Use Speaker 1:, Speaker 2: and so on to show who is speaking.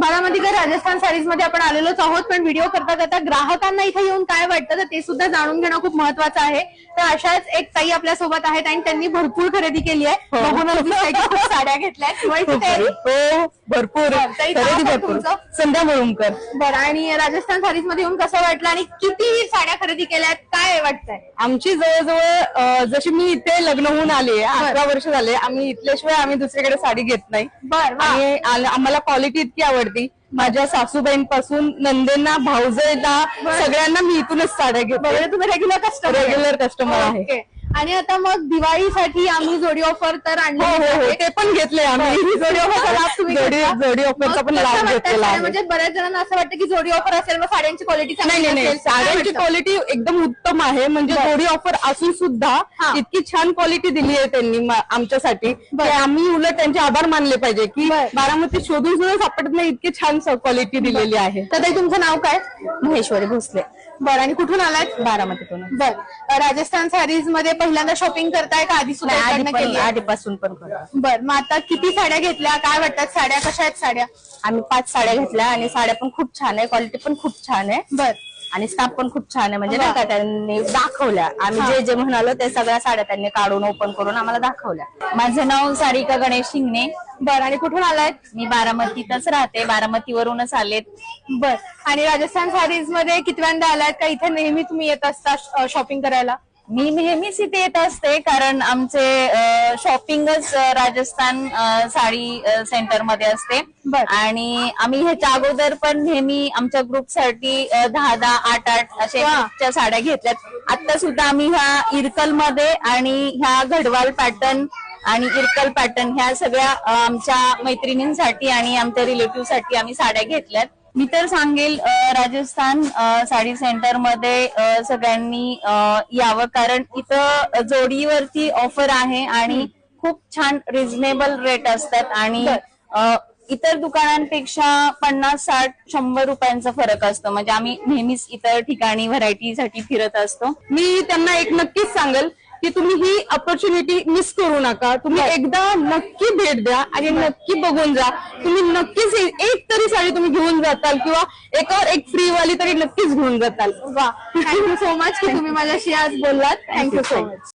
Speaker 1: बारामतीकर राजस्थान साडीजमध्ये आपण आलेलोच आहोत पण व्हिडिओ करता करता ग्राहकांना इथे येऊन काय वाटतं तर ते सुद्धा जाणून घेणं खूप महत्वाचं आहे. तर अशाच एक ताई आपल्यासोबत आहेत आणि त्यांनी भरपूर खरेदी केली आहे.
Speaker 2: हो.
Speaker 1: बघूनच दिसतंय की खूप साड्या घेतल्या आहेत
Speaker 2: हो भरपूर.
Speaker 1: ताई,
Speaker 2: खरेदी
Speaker 1: काय
Speaker 2: भरपूर.
Speaker 1: तुमचं?
Speaker 2: संध्या मुळुमकर
Speaker 1: बरं आणि राजस्थान साडीजमध्ये येऊन कसं वाटलं आणि किती साड्या खरेदी केल्यात काय वाटतंय?
Speaker 2: आमची जवळजवळ अं, जशी मी इथे लग्न होऊन आली अकरा वर्ष झाले आम्ही इथल्याशिवाय आम्ही दुसरीकडे साडी घेत नाही.
Speaker 1: बर वा.
Speaker 2: आणि आल- आम्हाला क्वालिटी इतकी आवडती. माझ्या सासूबाईंपासून नंदेंना भाऊजेला सगळ्यांना मी इथूनच साड्या घेते
Speaker 1: तुम्ही रेग्युलर कस्टमर
Speaker 2: रेग्युलर कस्टमर आहे.
Speaker 1: आणि आता मग दिवाळीसाठी आम्ही जोडी ऑफर तर आणली
Speaker 2: हो हो हो. ते पण घेतले आम्ही.
Speaker 1: जोडी ऑफरचा लाभ तुम्ही
Speaker 2: जोडी
Speaker 1: घेतला?
Speaker 2: जोडी ऑफरचा
Speaker 1: मग
Speaker 2: पण
Speaker 1: कसं
Speaker 2: लाभ घेतलेला
Speaker 1: साड्या?
Speaker 2: आहे
Speaker 1: म्हणजे बऱ्याच जणांना असं वाटतं की जोडी ऑफर असेल मग साड्यांची क्वालिटी
Speaker 2: नाही नाही नाही. साड्यांची क्वालिटी एकदम उत्तम आहे. म्हणजे जोडी ऑफर असून सुद्धा
Speaker 1: हा.
Speaker 2: इतकी छान क्वालिटी दिली आहे त्यांनी मा- आमच्यासाठी. की आम्ही उलट त्यांचे आभार मानले पाहिजे की
Speaker 1: बर.
Speaker 2: बारामती शोधून सुद्धा सापडत नाही इतकी छान क्वालिटी दिलेली आहे.
Speaker 1: तर ताई तुमचं नाव काय?
Speaker 2: महेश्वरी भोसले.
Speaker 1: बरं आणि कुठून आलात
Speaker 2: बारामतीतून
Speaker 1: बर. राजस्थान साडीजमध्ये पहिल्यांदा शॉपिंग करताय का? आधी सुद्धा केली?
Speaker 2: आधीपासून पण करतो
Speaker 1: बर मग आता किती साड्या घेतल्या? काय वाटतात? साड्या कशा आहेत साड्या?
Speaker 2: आम्ही पाच साड्या घेतल्या आणि साड्या पण खूप छान आहे क्वालिटी पण खूप छान आहे.
Speaker 1: बर.
Speaker 2: आणि स्टाफ पण खूप छान आहे म्हणजे नाही का त्यांनी दाखवल्या. आम्ही जे जे म्हणालो ते सगळ्या साड्या त्यांनी काढून ओपन करून आम्हाला दाखवल्या. माझं नाव सारिका गणेश शिंगणे.
Speaker 1: बर आणि कुठून आलाय?
Speaker 2: मी बारामतीतच राहते. बारामतीवरूनच आलेत.
Speaker 1: बर आणि राजस्थान साडीजमध्ये कितव्यांदा आलात? का इथे नेहमी तुम्ही येत असता शॉपिंग करायला?
Speaker 2: मी नेहमीच इथे येत असते कारण आमचे शॉपिंगच राजस्थान अ, साडी सेंटरमध्ये असते.
Speaker 1: बर.
Speaker 2: आणि आम्ही ह्याच्या अगोदर पण नेहमी आमच्या ग्रुपसाठी अ, दहा दहा आठ आठ असे
Speaker 1: वा.
Speaker 2: ग्रुपच्या साड्या घेतल्यात. आता सुद्धा आम्ही ह्या इरकलमध्ये आणि ह्या घडवाल पॅटर्न आणि इरकल पॅटर्न ह्या सगळ्या आमच्या मैत्रिणींसाठी आणि आमच्या रिलेटिव्हसाठी आम्ही साड्या घेतल्यात. मी तर सांगेल राजस्थान साडी सेंटरमध्ये सगळ्यांनी यावं. कारण इथं जोडीवरती ऑफर आहे आणि खूप छान रिझनेबल रेट असतात. आणि इतर दुकानांपेक्षा पन्नास साठ शंभर रुपयांचा फरक असतो. म्हणजे आम्ही नेहमीच इतर ठिकाणी व्हरायटीसाठी फिरत असतो. मी त्यांना एक नक्कीच सांगेल. की तुम्ही ही ऑपॉर्च्युनिटी मिस करू नका. तुम्ही एकदा नक्की भेट द्या आणि नक्की बघून जा. तुम्ही नक्कीच एक तरी साडी तुम्ही घेऊन जाताल किंवा एकावर एक फ्री वाली तरी नक्कीच घेऊन जाताल.
Speaker 1: वा. थँक्यू सो मच की तुम्ही माझ्याशी आज बोललात. Thank you so much